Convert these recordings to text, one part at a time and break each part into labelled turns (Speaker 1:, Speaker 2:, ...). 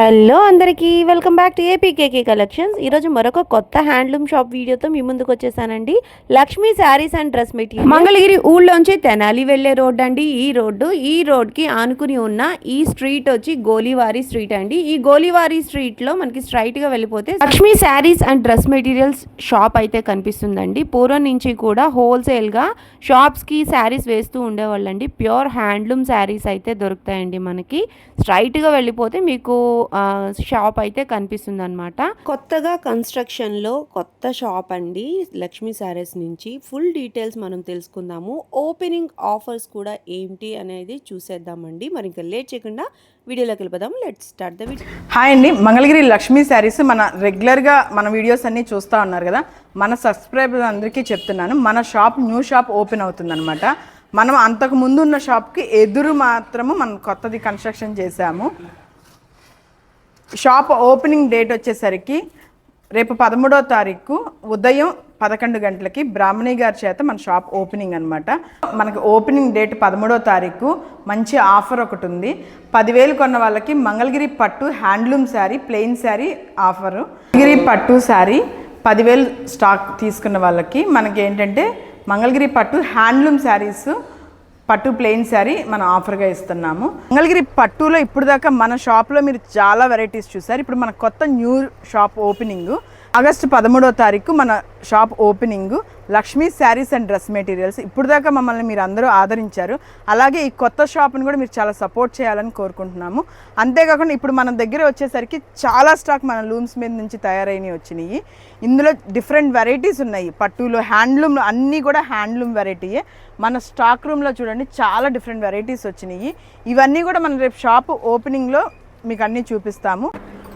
Speaker 1: Hello అందరికీ welcome back to APKK collections. ఈరోజు మరొక కొత్త హ్యాండ్లూమ్ షాప్ వీడియోతో మీ ముందుకు వచ్చేసానండి. Lakshmi saris and dress material. Mangalagiri ఊళ్ళోంచి Tenali వెళ్ళే రోడ్ అండి ఈ రోడ్డు. ఈ రోడ్కి ఆనుకుని ఉన్న ఈ స్ట్రీట్ వచ్చి గోలీవారి స్ట్రీట్ అండి. ఈ గోలీవారి స్ట్రీట్లో మనకి స్ట్రైట్గా వెళ్ళిపోతే Lakshmi saris and dress materials shop అయితే కనిపిస్తుందండి. పూర్వం నుంచి కూడా హోల్సేల్గా షాప్స్కి శారీస్ వేస్తూ ఉండేవాళ్ళండి. ప్యూర్ హ్యాండ్లూమ్ శారీస్ అయితే దొరుకుతాయండి మనకి. స్ట్రైట్గా వెళ్ళిపోతే మీకు షాప్ అయితే కనిపిస్తుంది అనమాట కొత్తగా కన్స్ట్రక్షన్లో కొత్త షాప్ అండి లక్ష్మీ శారీస్ నుంచి. ఫుల్ డీటెయిల్స్ మనం తెలుసుకుందాము. ఓపెనింగ్ ఆఫర్స్ కూడా ఏంటి అనేది చూసేద్దామండి. మరి ఇంకా లేట్ చేయకుండా వీడియోలోకి వెళ్ళిపోదాం let start the video.
Speaker 2: Hi అండి. మంగళగిరి లక్ష్మీ శారీస్ మన రెగ్యులర్గా మన వీడియోస్ అన్నీ చూస్తూ ఉన్నారు కదా. మన సబ్స్క్రైబర్స్ అందరికీ చెప్తున్నాను. మన షాప్ న్యూ షాప్ ఓపెన్ అవుతుందన్నమాట. మనం అంతకు ముందు ఉన్న షాప్కి ఎదురు మాత్రము మనం కొత్తది కన్స్ట్రక్షన్ చేశాము షాప్ ఓపెనింగ్ డేట్ వచ్చేసరికి రేపు పదమూడో తారీఖు ఉదయం పదకొండు గంటలకి బ్రాహ్మణి గారి చేత మన షాప్ ఓపెనింగ్ అనమాట మనకి ఓపెనింగ్ డేట్ పదమూడో తారీఖు. మంచి ఆఫర్ ఒకటి ఉంది. పదివేలు కొన్న వాళ్ళకి మంగళగిరి పట్టు handloom sari plain sari offer. Mangalagiri పట్టు శారీ పదివేలు స్టాక్ తీసుకున్న వాళ్ళకి మనకి ఏంటంటే మంగళగిరి పట్టు హ్యాండ్లూమ్ శారీస్ పట్టు ప్లెయిన్ శారీ మనం ఆఫర్గా ఇస్తున్నాము. మంగళగిరి పట్టులో ఇప్పుడు దాకా మన షాప్లో మీరు చాలా వెరైటీస్ చూసారు. ఇప్పుడు మన కొత్త న్యూ షాప్ ఓపెనింగ్. ఆగస్టు పదమూడో తారీఖు మన shop opening Lakshmi saris and dress materials. ఇప్పుడు దాకా మమ్మల్ని మీరు అందరూ ఆదరించారు. అలాగే ఈ కొత్త షాప్ని కూడా మీరు చాలా సపోర్ట్ చేయాలని కోరుకుంటున్నాము. అంతేకాకుండా ఇప్పుడు మన దగ్గర వచ్చేసరికి చాలా స్టాక్ మన లూమ్స్ మీద నుంచి తయారైనవి వచ్చినాయి. ఇందులో డిఫరెంట్ వెరైటీస్ ఉన్నాయి. పట్టులో హ్యాండ్లూమ్ అన్నీ కూడా హ్యాండ్లూమ్ వెరైటీయే. మన స్టాక్ రూమ్లో చూడండి చాలా డిఫరెంట్ వెరైటీస్ వచ్చినాయి. ఇవన్నీ కూడా మనం రేపు షాప్ ఓపెనింగ్లో మీకు అన్నీ చూపిస్తాము.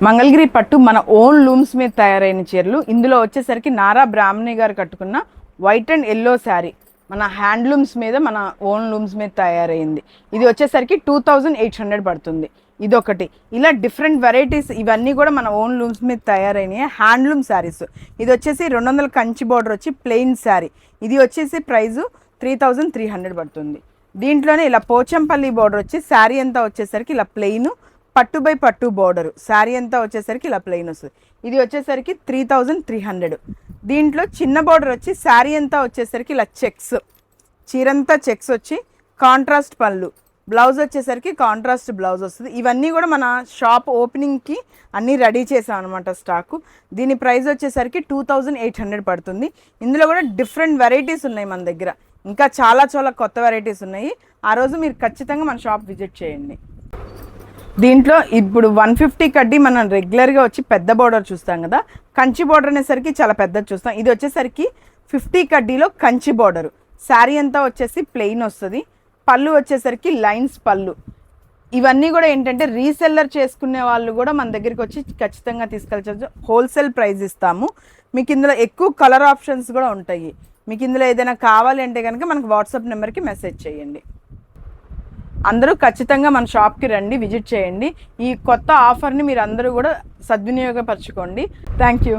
Speaker 2: మంగళగిరి పట్టు మన ఓన్ లూమ్స్ మీద తయారైన చీరలు. ఇందులో వచ్చేసరికి నారా బ్రాహ్మణి గారు కట్టుకున్న వైట్ అండ్ ఎల్లో శారీ మన హ్యాండ్లూమ్స్ మీద మన ఓన్ లూమ్స్ మీద తయారైంది. ఇది వచ్చేసరికి టూ థౌజండ్ ఎయిట్ హండ్రెడ్ పడుతుంది. ఇదొకటి. ఇలా డిఫరెంట్ వెరైటీస్ ఇవన్నీ కూడా మన ఓన్ లూమ్స్ మీద తయారైనవి హ్యాండ్లూమ్ శారీస్. ఇది వచ్చేసి రెండు వందల కంచి బార్డర్ వచ్చి ప్లెయిన్ శారీ. ఇది వచ్చేసి price three thousand three hundred పడుతుంది. దీంట్లోనే ఇలా పోచంపల్లి బార్డర్ వచ్చి శారీ అంతా వచ్చేసరికి ఇలా ప్లెయిన్ పట్టు బై పట్టు బార్డర్. శారీ అంతా వచ్చేసరికి ఇలా ప్లెయిన్ వస్తుంది. ఇది వచ్చేసరికి త్రీ థౌజండ్ త్రీ హండ్రెడ్. దీంట్లో చిన్న బార్డర్ వచ్చి శారీ అంతా వచ్చేసరికి ఇలా చెక్స్. చీరంతా చెక్స్ వచ్చి కాంట్రాస్ట్ పళ్ళు. బ్లౌజ్ వచ్చేసరికి కాంట్రాస్ట్ బ్లౌజ్ వస్తుంది. ఇవన్నీ కూడా మన షాప్ ఓపెనింగ్కి అన్నీ రెడీ చేసాం అనమాట స్టాకు. దీని ప్రైస్ వచ్చేసరికి టూ థౌజండ్ ఎయిట్ హండ్రెడ్ పడుతుంది. ఇందులో కూడా డిఫరెంట్ వెరైటీస్ ఉన్నాయి మన దగ్గర. ఇంకా చాలా చాలా కొత్త వెరైటీస్ ఉన్నాయి. ఆ రోజు మీరు ఖచ్చితంగా మన షాప్ విజిట్ చేయండి. దీంట్లో ఇప్పుడు వన్ ఫిఫ్టీ కడ్డీ మనం రెగ్యులర్గా వచ్చి పెద్ద బార్డర్ చూస్తాం కదా కంచి బార్డర్ అనేసరికి చాలా పెద్దది చూస్తాం. ఇది వచ్చేసరికి ఫిఫ్టీ కడ్డీలో కంచి బోర్డరు శారీ అంతా వచ్చేసి ప్లెయిన్ వస్తుంది. పళ్ళు వచ్చేసరికి లైన్స్ పళ్ళు. ఇవన్నీ కూడా ఏంటంటే రీసెల్లర్ చేసుకునే వాళ్ళు కూడా మన దగ్గరికి వచ్చి ఖచ్చితంగా తీసుకెళ్ళచ్చు. హోల్సేల్ ప్రైస్ ఇస్తాము. మీకు ఇందులో ఎక్కువ కలర్ ఆప్షన్స్ కూడా ఉంటాయి. మీకు ఇందులో ఏదైనా కావాలి అంటే కనుక మనకు వాట్సాప్ నెంబర్కి మెసేజ్ చేయండి. అందరూ ఖచ్చితంగా మన షాప్కి రండి విజిట్ చేయండి. ఈ కొత్త ఆఫర్ని మీరు అందరూ కూడా సద్వినియోగపరచుకోండి. Thank you